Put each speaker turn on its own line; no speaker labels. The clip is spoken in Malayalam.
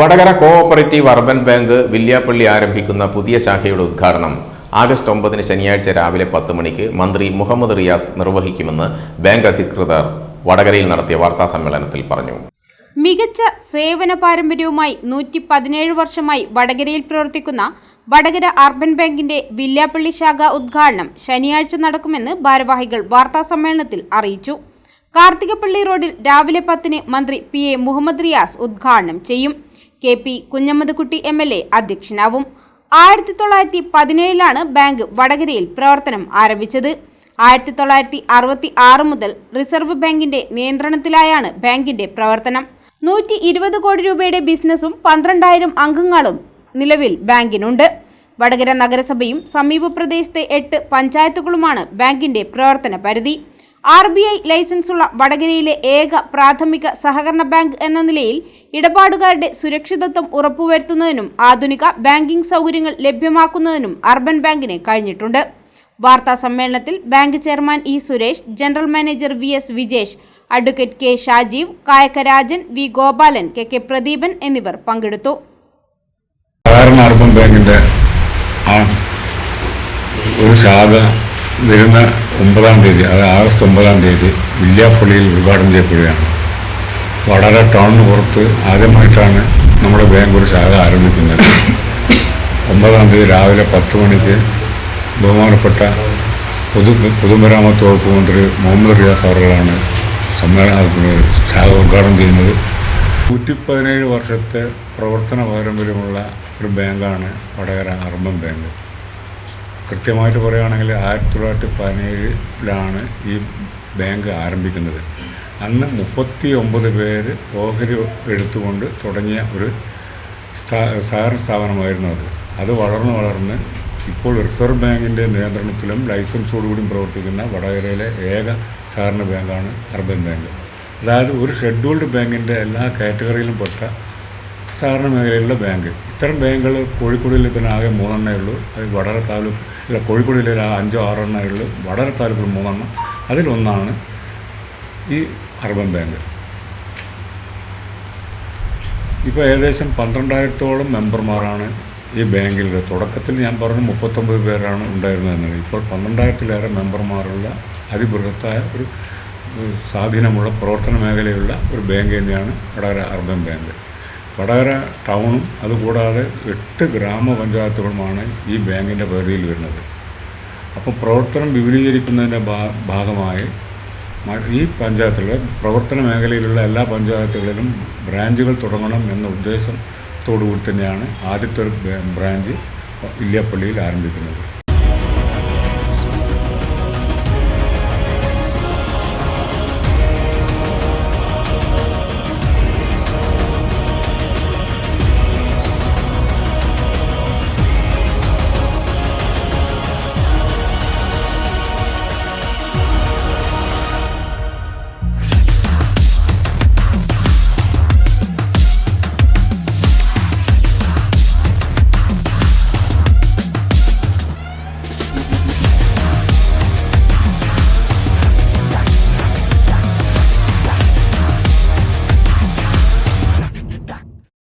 Vadakara cooperative urban bank Villiappally ആരംഭിക്കുന്ന പുതിയ ശാഖയുടെ ഉദ്ഘാടനം. ആഗസ്റ്റ് ഒമ്പതിന് ശനിയാഴ്ച രാവിലെ പത്ത് മണിക്ക് മന്ത്രി മുഹമ്മദ് റിയാസ് നിർവഹിക്കുമെന്ന് ബാങ്ക് അധികൃതർ വടകരയിൽ നടത്തിയ വാർത്താ സമ്മേളനത്തിൽ പറഞ്ഞു.
മികച്ച സേവന പാരമ്പര്യവുമായി നൂറ്റി പതിനേഴ് വർഷമായി വടകരയിൽ പ്രവർത്തിക്കുന്ന വടകര അർബൻ ബാങ്കിന്റെ വില്യാപ്പള്ളി ശാഖ ഉദ്ഘാടനം ശനിയാഴ്ച നടക്കുമെന്ന് ഭാരവാഹികൾ വാർത്താസമ്മേളനത്തിൽ അറിയിച്ചു. കാർത്തികപ്പള്ളി റോഡിൽ രാവിലെ പത്തിന് മന്ത്രി പി എ മുഹമ്മദ് റിയാസ് ഉദ്ഘാടനം ചെയ്യും. K P Kunhammadkutty M L A അധ്യക്ഷനാവും. ആയിരത്തി തൊള്ളായിരത്തി പതിനേഴിലാണ് ബാങ്ക് വടകരയിൽ പ്രവർത്തനം ആരംഭിച്ചത്. ആയിരത്തി തൊള്ളായിരത്തി അറുപത്തി ആറ് മുതൽ റിസർവ് ബാങ്കിന്റെ നിയന്ത്രണത്തിലായാണ് ബാങ്കിന്റെ പ്രവർത്തനം. നൂറ്റി ഇരുപത് കോടി രൂപയുടെ ബിസിനസ്സും പന്ത്രണ്ടായിരം അംഗങ്ങളും നിലവിൽ ബാങ്കിനുണ്ട്. വടകര നഗരസഭയും സമീപ പ്രദേശത്തെ എട്ട് പഞ്ചായത്തുകളുമാണ് ബാങ്കിന്റെ പ്രവർത്തന പരിധി. ആർ ബി ഐ ലൈസൻസുള്ള വടകരയിലെ ഏക പ്രാഥമിക സഹകരണ ബാങ്ക് എന്ന നിലയിൽ ഇടപാടുകാരുടെ സുരക്ഷിതത്വം ഉറപ്പുവരുത്തുന്നതിനും ആധുനിക ബാങ്കിംഗ് സൗകര്യങ്ങൾ ലഭ്യമാക്കുന്നതിനും അർബൻ ബാങ്കിന് കഴിഞ്ഞിട്ടുണ്ട്. വാർത്താ സമ്മേളനത്തിൽ bank chairman E Suresh general manager V S Vijesh advocate K Shajeev Kayakkarajan V Gopalan K K Pradeepan എന്നിവർ പങ്കെടുത്തു.
ഒരു ശാഖ വരുന്ന ഒമ്പതാം തീയതി അത് ആഗസ്റ്റ് ഒമ്പതാം തീയതി വില്യാപ്പള്ളിയിൽ ഉദ്ഘാടനം ചെയ്യപ്പെടുകയാണ്. വളരെ ടൗണിന് പുറത്ത് ആദ്യമായിട്ടാണ് നമ്മുടെ ബാങ്ക് ഒരു ശാഖ ആരംഭിക്കുന്നത്. ഒമ്പതാം തീയതി രാവിലെ പത്ത് മണിക്ക് ബഹുമാനപ്പെട്ട പൊതു പൊതുമരാമത്ത് വകുപ്പ് മന്ത്രി മുഹമ്മദ് റിയാസ് അവരുടെയാണ് സമ്മേളന ശാഖ ഉദ്ഘാടനം ചെയ്യുന്നത്. നൂറ്റി പതിനേഴ് വർഷത്തെ പ്രവർത്തന പാരമ്പര്യമുള്ള ഒരു ബാങ്കാണ് വടകര അർബൻ ബാങ്ക്. കൃത്യമായിട്ട് പറയുകയാണെങ്കിൽ ആയിരത്തി തൊള്ളായിരത്തി പതിനേഴിലാണ് ഈ ബാങ്ക് ആരംഭിക്കുന്നത്. അന്ന് മുപ്പത്തി ഒമ്പത് പേര് ഓഹരി എടുത്തുകൊണ്ട് തുടങ്ങിയ ഒരു സ്ഥാ സഹകരണ സ്ഥാപനമായിരുന്നു അത്. അത് വളർന്ന് വളർന്ന് ഇപ്പോൾ റിസർവ് ബാങ്കിന്റെ നിയന്ത്രണത്തിലും ലൈസൻസോടുകൂടിയും പ്രവർത്തിക്കുന്ന വടകരയിലെ ഏക സഹകരണ ബാങ്കാണ് അർബൻ ബാങ്ക്. അതായത് ഒരു ഷെഡ്യൂൾഡ് ബാങ്കിന്റെ എല്ലാ കാറ്റഗറിയിലും പെട്ട സഹകരണ മേഖലയിലുള്ള ബാങ്ക്. ഇത്തരം ബാങ്കുകൾ കോഴിക്കോടിൽ ഇതിനാകെ മൂന്നെണ്ണേ ഉള്ളൂ. അത് വടകര താലൂക്ക് അല്ല കോഴിക്കോട് ജില്ലയിൽ അഞ്ചോ ആറോ എണ്ണകളിൽ വളരെ താലൂക്കിൽ മൂന്നെണ്ണം. അതിലൊന്നാണ് ഈ അർബൻ ബാങ്ക്. ഇപ്പോൾ ഏകദേശം പന്ത്രണ്ടായിരത്തോളം മെമ്പർമാരാണ് ഈ ബാങ്കിൽ തുടക്കത്തിൽ ഞാൻ പറഞ്ഞു മുപ്പത്തൊമ്പത് പേരാണ് ഉണ്ടായിരുന്നത് ഇപ്പോൾ പന്ത്രണ്ടായിരത്തിലേറെ മെമ്പർമാരുള്ള അതിബൃഹത്തായ ഒരു സ്വാധീനമുള്ള പ്രവർത്തന മേഖലയുള്ള ഒരു ബാങ്ക് തന്നെയാണ് വടകര അർബൻ ബാങ്ക്. വടകര ടൗണും അതുകൂടാതെ എട്ട് ഗ്രാമപഞ്ചായത്തുകളുമാണ് ഈ ബാങ്കിന്റെ പരിധിയിൽ വരുന്നത്. അപ്പോൾ പ്രവർത്തനം വിപുലീകരിക്കുന്നതിന്റെ ഭാഗമായി ഈ പഞ്ചായത്തുകളിൽ പ്രവർത്തന മേഖലയിലുള്ള എല്ലാ പഞ്ചായത്തുകളിലും ബ്രാഞ്ചുകൾ തുടങ്ങണം എന്ന ഉദ്ദേശത്തോടു കൂടി തന്നെയാണ് ആദ്യത്തെ ബ്രാഞ്ച് ഇല്ലിയപ്പള്ളിയിൽ ആരംഭിക്കുന്നത്.